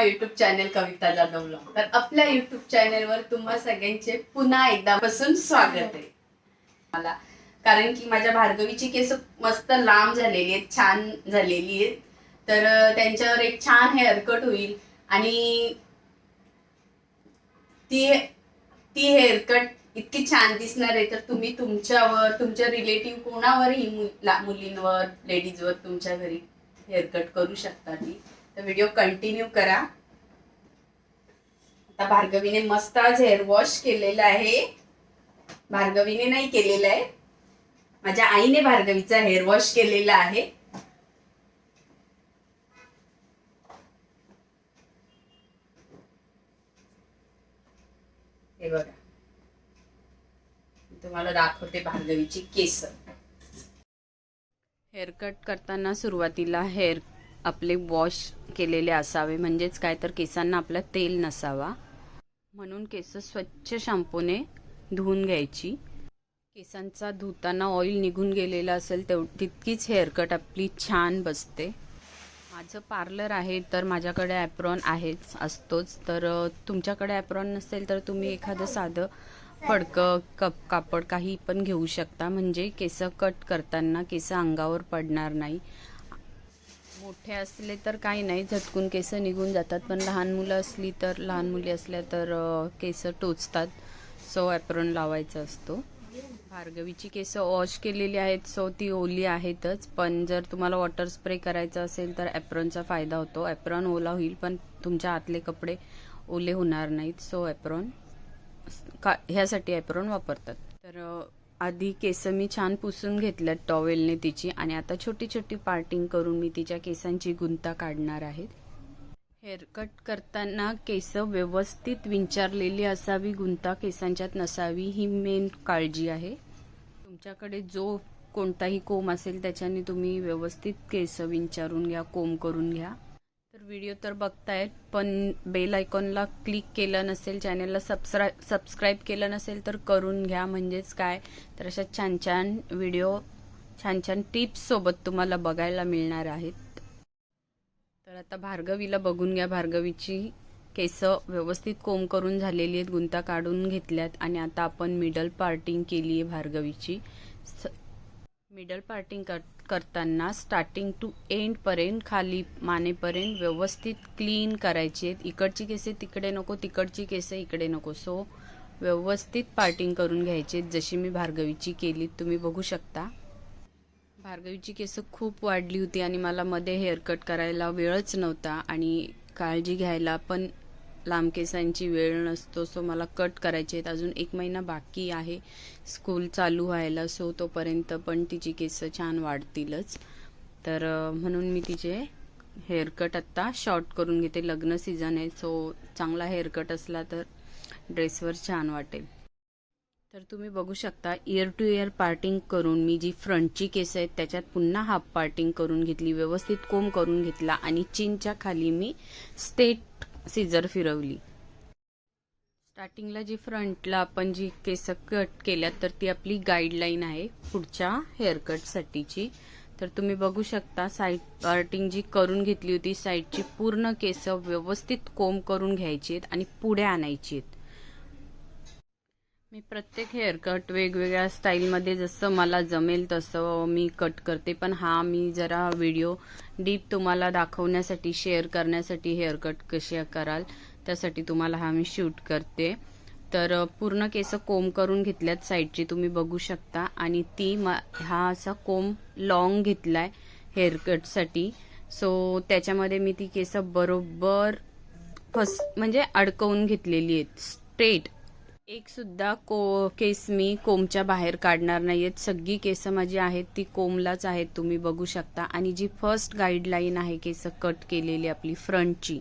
हे YouTube channel Kavita Jadhav blog तर आपल्या युट्यूब चॅनलवर तुम्हा सगळ्यांचे पुन्हा एकदा बसून स्वागत आहे. मला. कारण की माझ्या भार्गवीची केस मस्त लांब झालेली आहेत छान झालेली आहेत. तर त्यांच्यावर एक छान हेअरकट होईल. आणि ती ती हेअरकट इतकी छान दिसणार आहे तर तुम्ही तुमच्यावर तुमच्या रिलेटिव्ह कोणावरही मुलींवर लेडीजवर तुमच्या घरी हेअरकट करू शकता ती. तर व्हिडिओ कंटिन्यू करा. आता भार्गवीने मस्त आज हेअर वॉश केलेला आहे. भार्गवीने नाही केलेला आहे. माझ्या आईने भार्गवीचा हेअर वॉश केलेला आहे. हे बघा. तुम्हाला दाखवते भार्गवीची केस. हेअर कट करताना सुरुवातीला हेअर आपले वॉश केलेले असावे. म्हणजेच काय तर केसांना आपला तेल नसावा. म्हणून केस स्वच्छ शॅम्पूने धुवून घ्यायची. केसांचा धुताना ऑइल निघून गेलेला असेल तेव तितकीच हेअरकट आपली छान बसते. माझं पार्लर आहे तर माझ्याकडे ॲप्रॉन आहेच असतोच. तर तुमच्याकडे ॲप्रॉन नसेल तर तुम्ही एखादं साधं फडकं कप कापड काही पण घेऊ शकता. म्हणजे केस कट करताना केस अंगावर पडणार नाही. मोठे असले तर काही नाही. झटकून केस निघून जातात. पण लहान मुलं असली तर लहान मुली असल्या तर केस टोचतात. सो ॲप्रॉन लावायचा असतो. भार्गवीची केस वॉश केलेली आहेत. सो ती ओली आहेतच. पण जर तुम्हाला वॉटर स्प्रे करायचा असेल तर ॲप्रॉनचा फायदा होतो. ॲप्रॉन ओला होईल पण तुमच्या आतले कपडे ओले होणार नाहीत. सो ॲप्रॉन का ह्यासाठी ॲप्रॉन वापरतात. तर आधी केस मी छान पुसून घेतल्यात टॉवेलने तिची आणि आता छोटी छोटी पार्टिंग करून मी तिच्या केसांची गुंता काढणार आहे. हेअरकट करताना केस व्यवस्थित विंचारलेली असावी गुंता केसांच्यात नसावी ही मेन काळजी आहे. तुमच्याकडे जो कोणताही कोंब असेल त्याच्याने तुम्ही व्यवस्थित केस विंचारून घ्या कोंब करून घ्या. तर व्हिडिओ तर बघतायत पण बेल आयकॉनला क्लिक केलं नसेल चॅनलला सबस्क्राईब सबस्क्राईब केलं नसेल तर करून घ्या. म्हणजेच काय? तर अशा छान छान व्हिडिओ छान छान टिप्ससोबत तुम्हाला बघायला मिळणार आहेत. तर आता भार्गवीला बघून घ्या. भार्गवीची केसं व्यवस्थित कोंब करून झालेली आहेत गुंता काढून घेतल्यात. आणि आता आपण मिडल पार्टिंग केली आहे भार्गवीची. स- मिडल पार्टिंग कर करताना स्टार्टिंग टू एंडपर्यंत खाली मानेपर्यंत व्यवस्थित क्लीन करायची आहेत. इकडची केसे तिकडे नको तिकडची केसे इकडे नको. सो व्यवस्थित पार्टिंग करून घ्यायची आहेत. जशी मी भार्गवीची केली तुम्ही बघू शकता. भार्गवीची केस खूप वाढली होती आणि मला मध्ये हेअरकट करायला वेळच नव्हता आणि काळजी घ्यायला पण लांब केसांची वेळ नसतो सो मला कट करायचे आहेत. अजून एक महिना बाकी आहे. स्कूल चालू व्हायला सो तोपर्यंत पण तिची केस छान वाढतीलच. तर म्हणून मी तिचे हेअरकट आत्ता शॉर्ट करून घेते. लग्न सीझन आहे सो चांगला हेअरकट असला तर ड्रेसवर छान वाटेल. तर तुम्ही बघू शकता इयर टू इयर पार्टिंग करून मी जी फ्रंटची केस आहेत त्याच्यात पुन्हा हाफ पार्टिंग करून घेतली व्यवस्थित कोंब करून घेतला आणि चिनच्या खाली मी स्टेट सीझर फिरवली. स्टार्टिंगला जी फ्रंटला आपण जी केस कट केल्यात तर ती आपली गाईडलाईन आहे पुढच्या हेअरकटसाठीची तर तुम्ही बघू शकता साईड पार्टिंग जी करून घेतली होती साईडची पूर्ण केस व्यवस्थित कोंब करून घ्यायची आहेत आणि पुढे आणायची आहेत मी प्रत्येक हेअरकट वेगवेगळ्या स्टाईलमध्ये जसं मला जमेल तसं मी कट करते. पण हा मी जरा व्हिडिओ डीप तुम्हाला दाखवण्यासाठी शेअर करण्यासाठी हेअरकट कसे कराल त्यासाठी तुम्हाला हा मी शूट करते. तर पूर्ण केस कोंब करून घेतल्यात साईडची तुम्ही बघू शकता. आणि ती मा हा असा कोम लॉंग घेतलाय हेअरकटसाठी सो त्याच्यामध्ये मी ती केस बरोबर फस म्हणजे अडकवून घेतलेली आहेत. स्ट्रेट एक सुद्धा को केस मी कोमच्या बाहेर काढणार नाहीयेत सगळी केस माझी आहेत ती कोमलाच आहेत तुम्ही बघू शकता. आणि जी फर्स्ट गाईडलाईन आहे केस कट केलेली आपली फ्रंटची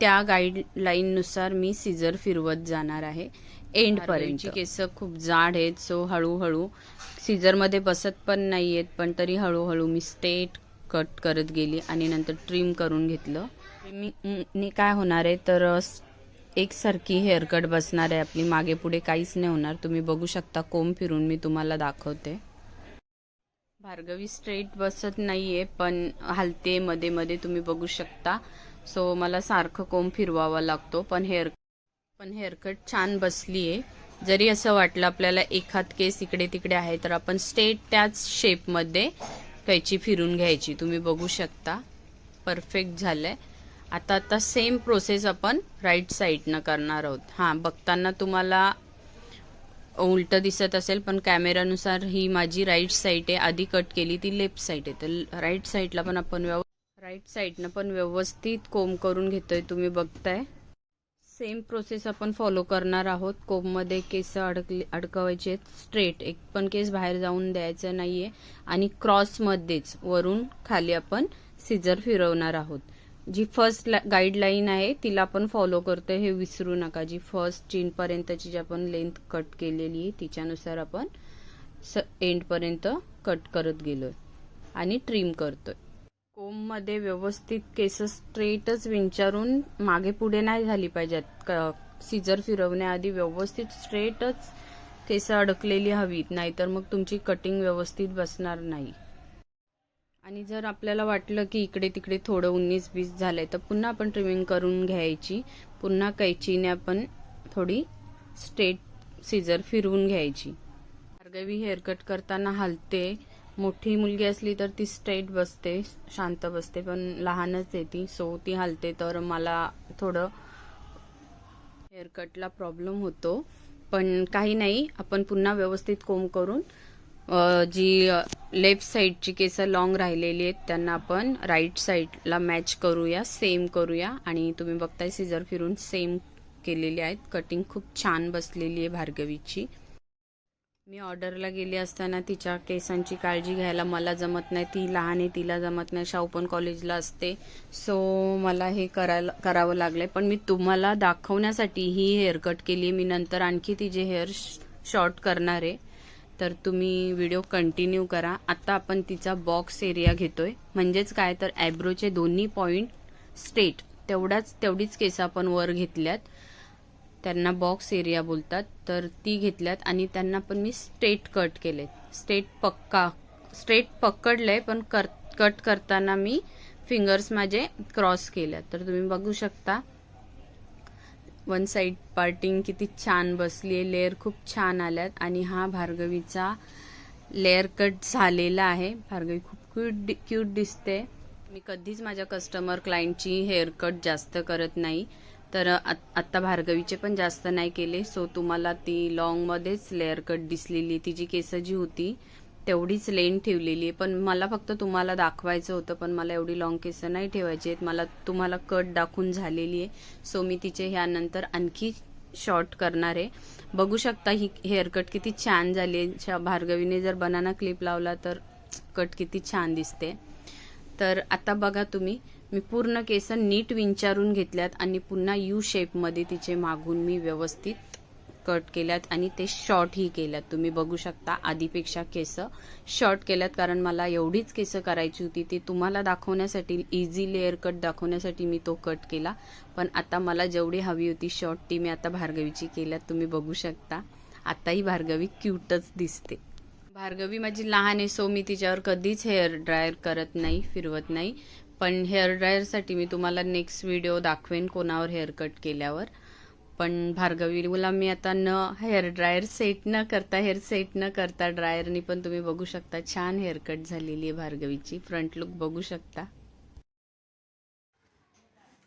त्या गाईडलाईननुसार मी सिझर फिरवत जाणार आहे. एंडपर्यंतची केस खूप जाड आहेत सो हळूहळू सिझरमध्ये बसत पण नाही आहेत पण तरी हळूहळू मी स्टेट कट करत गेली आणि नंतर ट्रिम करून घेतलं. मी नी काय होणार आहे तर एकसारखी हेअरकट बसणार आहे आपली. मागे पुढे काहीच नाही होणार. तुम्ही बघू शकता कोंब फिरून मी तुम्हाला दाखवते. भार्गवी स्ट्रेट बसत नाहीये पण हलते मध्ये मध्ये तुम्ही बघू शकता. सो मला सारखं कोंब फिरवावा लागतो पण हेअर पण हेअरकट छान बसली आहे जरी असं वाटलं आपल्याला एखाद केस इकडे तिकडे आहे तर आपण स्टेट त्याच शेपमध्ये कैची फिरून घ्यायची. तुम्ही बघू शकता. परफेक्ट झालंय. आता आता सेम प्रोसेस आपण राईट साईडनं करणार आहोत. हां बघताना तुम्हाला उलटं दिसत असेल पण कॅमेरानुसार ही माझी राईट साईड आहे. आधी कट केली ती लेफ्ट साईड आहे. तर राईट साईडला पण आपण व्यव राईट साईडनं पण व्यवस्थित कोंब करून घेतोय तुम्ही बघताय. सेम प्रोसेस आपण फॉलो करणार आहोत. कोंबमध्ये केस अडकले अडकवायचे स्ट्रेट एक पण केस बाहेर जाऊन द्यायचं नाहीये. आणि क्रॉसमध्येच वरून खाली आपण सिजर फिरवणार आहोत. जी फर्स्ट गाईडलाईन आहे तिला आपण फॉलो करतो हे विसरू नका. जी फर्स्ट चिनपर्यंतची जी आपण लेंथ कट केलेली आहे तिच्यानुसार आपण स एंडपर्यंत कट करत गेलोय आणि ट्रिम करतोय. कोममध्ये व्यवस्थित केस स्ट्रेटच विंचारून मागे पुढे नाही झाली पाहिजेत. सिजर फिरवण्याआधी व्यवस्थित स्ट्रेटच केस अडकलेली हवीत. नाहीतर मग तुमची कटिंग व्यवस्थित बसणार नाही. आणि जर आपल्याला वाटलं की इकडे तिकडे थोडं उन्नीस बीस झालंय तर पुन्हा आपण ट्रिमिंग करून घ्यायची. पुन्हा कैचीने आपण थोडी स्ट्रेट सिजर फिरवून घ्यायची. भार्गवी हेअरकट करताना हलते. मोठी मुलगी असली तर ती स्ट्रेट बसते शांत बसते पण लहानच आहे ती सो ती हलते. तर मला थोडं हेअरकटला प्रॉब्लेम होतो. पण काही नाही आपण पुन्हा व्यवस्थित कोंब करून जी लेफ्ट साईडची केस लॉंग राहिलेली आहेत त्यांना आपण राईट साईडला मॅच करूया सेम करूया. आणि तुम्ही बघताय सिजर फिरून सेम केलेले आहेत. कटिंग खूप छान बसलेली आहे भार्गवीची. मी ऑर्डरला गेली असताना तिच्या केसांची काळजी घ्यायला मला जमत नाही. ती लहान आहे तिला जमत नाही. शाहू पण कॉलेजला असते. सो मला हे करायला करावं लागलं पण मी तुम्हाला दाखवण्यासाठी ही हेअरकट केली मी नंतर आणखी तिचे हेअर शॉर्ट करणार आहे. तर तुम्ही व्हिडिओ कंटिन्यू करा. आता आपण तिचा बॉक्स एरिया घेतोय. म्हणजेच काय तर ॲब्रोचे दोन्ही पॉईंट स्ट्रेट तेवढाच तेवढीच केस आपण वर घेतल्यात. त्यांना बॉक्स एरिया बोलतात. तर ती घेतल्यात आणि त्यांना पण मी स्ट्रेट कट केलेत. स्ट्रेट पक्का स्ट्रेट पकडलंय पण कर कट करताना मी फिंगर्स माझे क्रॉस केल्यात. तर तुम्ही बघू शकता. वन साइड पार्टिंग किती छान बसली आहे लेअर खूप छान आल्यात. आणि हा भार्गवीचा लेअर कट झालेला आहे. भार्गवी खूप क्यूट क्यूट दिसते. मी कधीच माझ्या कस्टमर क्लायंटची हेअर कट जास्त करत नाही. तर आत- आत्ता भार्गवीचे पण जास्त नाही केले. सो तुम्हाला ती लॉंगमध्येच लेअर कट दिसलेली. तिची केस जी होती. तेवढीच लेन ठेवलेली आहे. पण मला फक्त तुम्हाला दाखवायचं होतं पण मला एवढी लॉंग केस नाही ठेवायची आहेत. मला तुम्हाला कट दाखवून झालेली आहे. सो मी तिचे ह्यानंतर आणखी शॉर्ट करणार आहे. बघू शकता ही हेअरकट किती छान झाली आहे. शा- भार्गवीने जर बनाना क्लिप लावला तर कट किती छान दिसते. तर आता बघा तुम्ही मी पूर्ण केस नीट विंचारून घेतल्यात आणि पुन्हा यू शेपमध्ये तिचे मागून मी व्यवस्थित कट केल्यात आणि ते शॉर्टही केल्यात. तुम्ही बघू शकता आधीपेक्षा केस शॉर्ट केल्यात. कारण मला एवढीच केस करायची होती ती तुम्हाला दाखवण्यासाठी इझी लेअर कट दाखवण्यासाठी मी तो कट केला. पण आता मला जेवढी हवी होती शॉर्ट ती मी आता भार्गवीची केल्यात. तुम्ही बघू शकता. आताही भार्गवी क्यूटच दिसते. भार्गवी माझी लहान आहे सो मी तिच्यावर कधीच हेअर ड्रायर करत नाही फिरवत नाही. पण हेअर ड्रायरसाठी मी तुम्हाला नेक्स्ट व्हिडिओ दाखवेन कोणावर हेअर कट केल्यावर. पण भार्गवीला मी आता न हेअर ड्रायर सेट न करता हेअर सेट न करता ड्रायरनी पण तुम्ही बघू शकता. छान हेअर कट झालेली आहे भार्गवीची. फ्रंट लुक बघू शकता.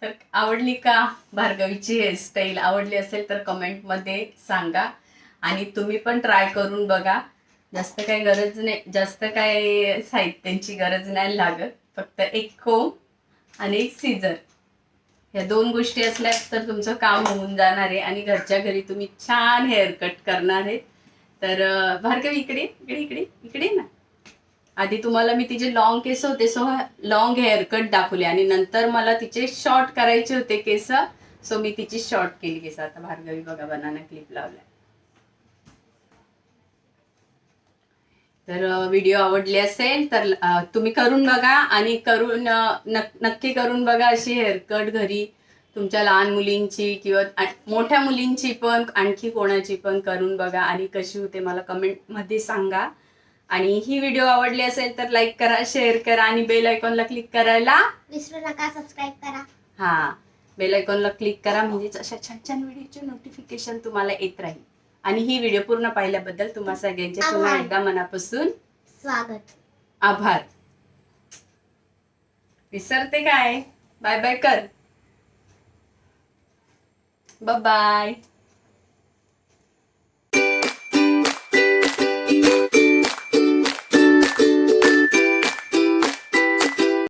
तर आवडली का भार्गवीची हेअरस्टाईल आवडली असेल तर कमेंटमध्ये सांगा. आणि तुम्ही पण ट्राय करून बघा. जास्त काही गरज नाही. जास्त काय साहित्यांची गरज नाही लागत. फक्त एक कोंब आणि एक सीझर ह्या दोन गोष्टी असल्या तर तुमचं काम होऊन जाणार आहे आणि घरच्या घरी तुम्ही छान हेअर कट करणार आहे. तर भार्गव भार्गवी इकडे इकडे इकडे इकडे ना. आधी तुम्हाला मी तिचे लॉंग केस होते सो लॉंग हेअर कट दाखवले आणि नंतर मला तिचे शॉर्ट करायचे होते केस. सो मी तिची शॉर्ट केली केस. आता भार्गवी बघा बनाना क्लिप लावलाय. तर व्हिडिओ आवडली असेल तर तुम्ही करून बघा आणि करून नक्की करून बघा अशी हेअरकट घरी तुमच्या लहान मुलींची किंवा मोठ्या मुलींची पण आणखी कोणाची पण करून बघा आणि कशी होते मला कमेंटमध्ये सांगा. आणि ही व्हिडिओ आवडली असेल तर लाईक करा शेअर करा आणि बेल आयकॉनला क्लिक करायला. विसरू नका सबस्क्राईब करा. हा बेल आयकॉनला क्लिक करा म्हणजेच अशा छान छान व्हिडिओचे नोटिफिकेशन तुम्हाला येत राहील. आणि ही व्हिडिओ पूर्ण पाहिल्याबद्दल तुम्हा सगळ्यांचे पुन्हा. एकदा मनापासून स्वागत. आभार. विसरते काय? बाय बाय कर. बाय